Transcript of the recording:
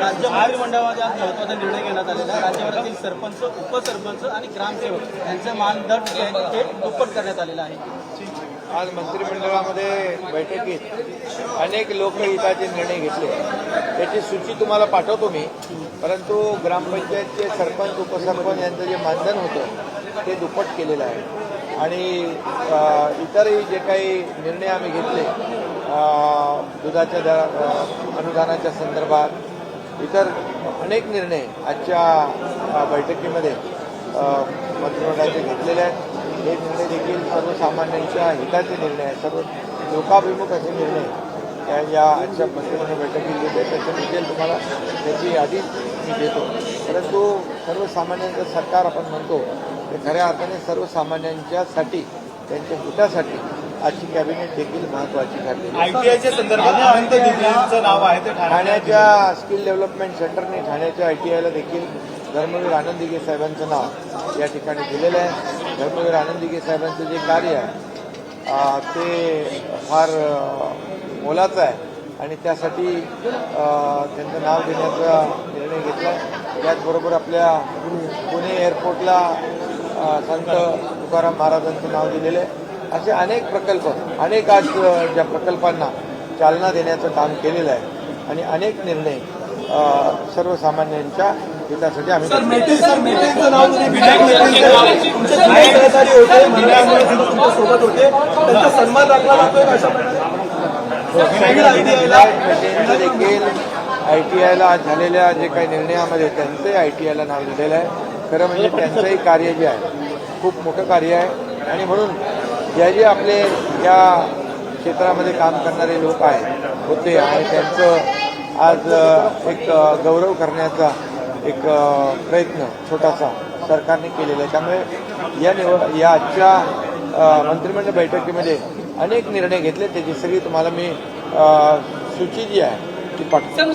राज्य मंत्रिमंडळामध्ये आज महत्त्वाचा निर्णय घेण्यात आलेला आहे. राज्यभरातील सरपंच उपसरपंच आणि ग्रामसेवक यांचं मानदंड जे आहे ते दुप्पट करण्यात आलेलं आहे. आज मंत्रिमंडळामध्ये बैठकीत अनेक लोकहिताचे निर्णय घेतले. त्याची सूची तुम्हाला पाठवतो मी. परंतु ग्रामपंचायतचे सरपंच उपसरपंच यांचं जे मानधन होतं ते दुप्पट केलेलं आहे. आणि इतरही जे काही निर्णय आम्ही घेतले दुधाच्या दरा अनुदानाच्या संदर्भात इतर अनेक निर्णय आजच्या बैठकीमध्ये मंत्रिमंडळाचे घेतलेले आहेत. हे निर्णय देखील सर्वसामान्यांच्या हिताचे निर्णय आहेत. सर्व लोकाभिमुख असे निर्णय या या आजच्या मंत्रिमंडळ बैठकीत घेतले त्याचं डिटेल तुम्हाला त्याची यादी मी देतो. परंतु सर्वसामान्यांचं सरकार आपण म्हणतो ते खऱ्या अर्थाने सर्वसामान्यांच्यासाठी त्यांच्या हितासाठी आजची कॅबिनेट देखील महत्त्वाची ठरली आयटीआयच्या संदर्भात अनंत दिघेंचं नाव आहे ते ठाण्याच्या स्किल डेव्हलपमेंट सेंटरने ठाण्याच्या आय टी आयला देखील धर्मवीर आनंद दिघे साहेबांचं नाव या ठिकाणी दिलेलं आहे. धर्मवीर आनंद दिघे साहेबांचं जे कार्य आहे ते फार मोलाचं आहे. आणि त्यासाठी त्यांचं नाव देण्याचा निर्णय घेतला आहे. त्याचबरोबर आपल्या पुणे एअरपोर्टला संत तुकाराम महाराजांचं नाव दिलेलं आहे. असे अनेक प्रकल्प अनेक आज ज्या प्रकल्पांना चालना देण्याचं काम केलेलं आहे आणि अनेक निर्णय सर्वसामान्यांच्या हितासाठी आम्ही सोबत होते. त्यांचा सन्मान राखला जातोय देखील आय टी आयला झालेल्या जे काही निर्णयामध्ये त्यांचंही आय टी आयला नाव दिलेलं आहे. खरं म्हणजे त्यांचंही कार्य जे आहे खूप मोठं कार्य आहे. आणि म्हणून जे जे आपले या क्षेत्रामध्ये काम करणारे लोक आहेत होते आणि त्यांचं आज एक गौरव करण्याचा एक प्रयत्न छोटासा सरकारने केलेला आहे. त्यामुळे या निव या आजच्या मंत्रिमंडळ बैठकीमध्ये अनेक निर्णय घेतले. त्याची सगळी तुम्हाला मी सूची जी आहे ती पाठवतो.